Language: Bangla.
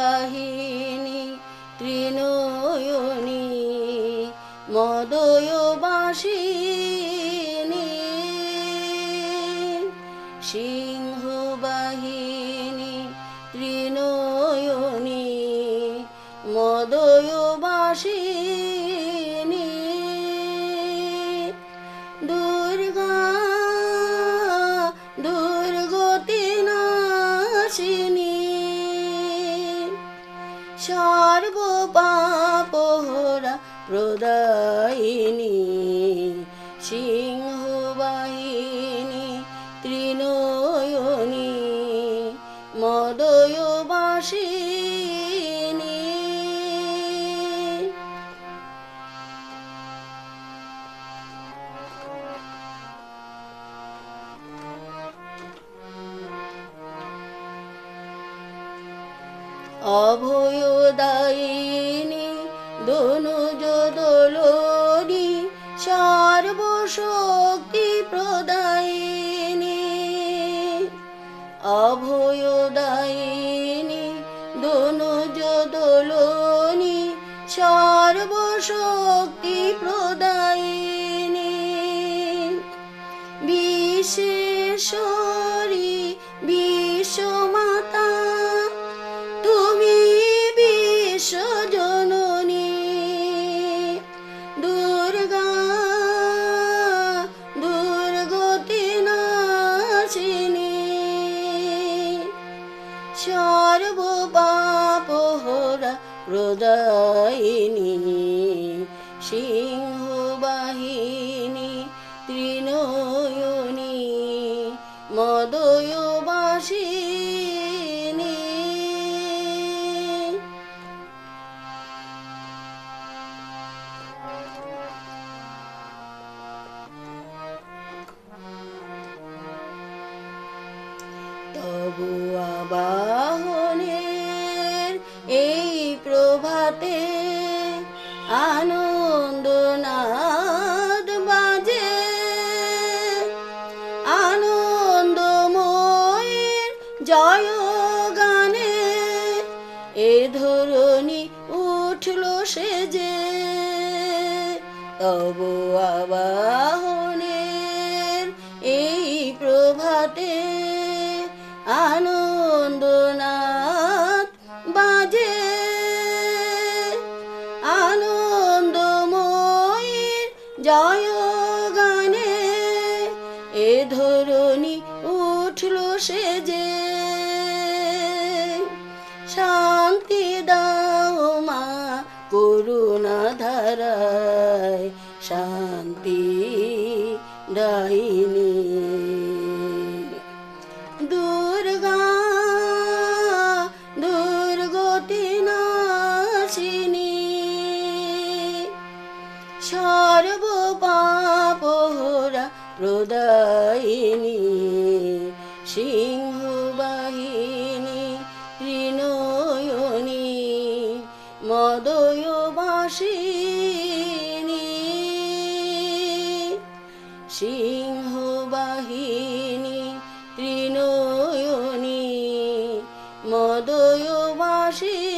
সিংহবাহিনী তৃণয়নী মদয়বাসিনী সিংহবাহিনী তৃণয়নী মদয়বাসিনী দুর্গা দুর্গতি নাশিনী সর্বপাপহরা প্রদায়িনী সিংহবাহিনী তৃণয়নী মদয়বাসিনী অভয়দায়িনী দনুজ দোলনি সর্বশক্তি প্রদায়িনী। অভয়দায়িনী দনুজ দোলনি সর্বশক্তি প্রদায়িনী। সর্বপাপহরা প্রদায়িনী সিংহবাহিনী তৃণয়নী মদয়বাসিনী তবু আবাহনের এই প্রভাতে আনন্দ নাদ বাজে। আনন্দময়ের জয় গানে এ ধরণী উঠল সেজে তবু আবাহনের গানে এ ধরণী উঠল সেজে শান্তি দাও মা করুণা ধারায় শান্তি দাইনী। সর্ব পাপরা প্রদায়িনী সিংহবাহিনী ঋণয়নী মদয়বাসিনী সিংহবাহিনী ঋণয়নী মদয়বাসিনী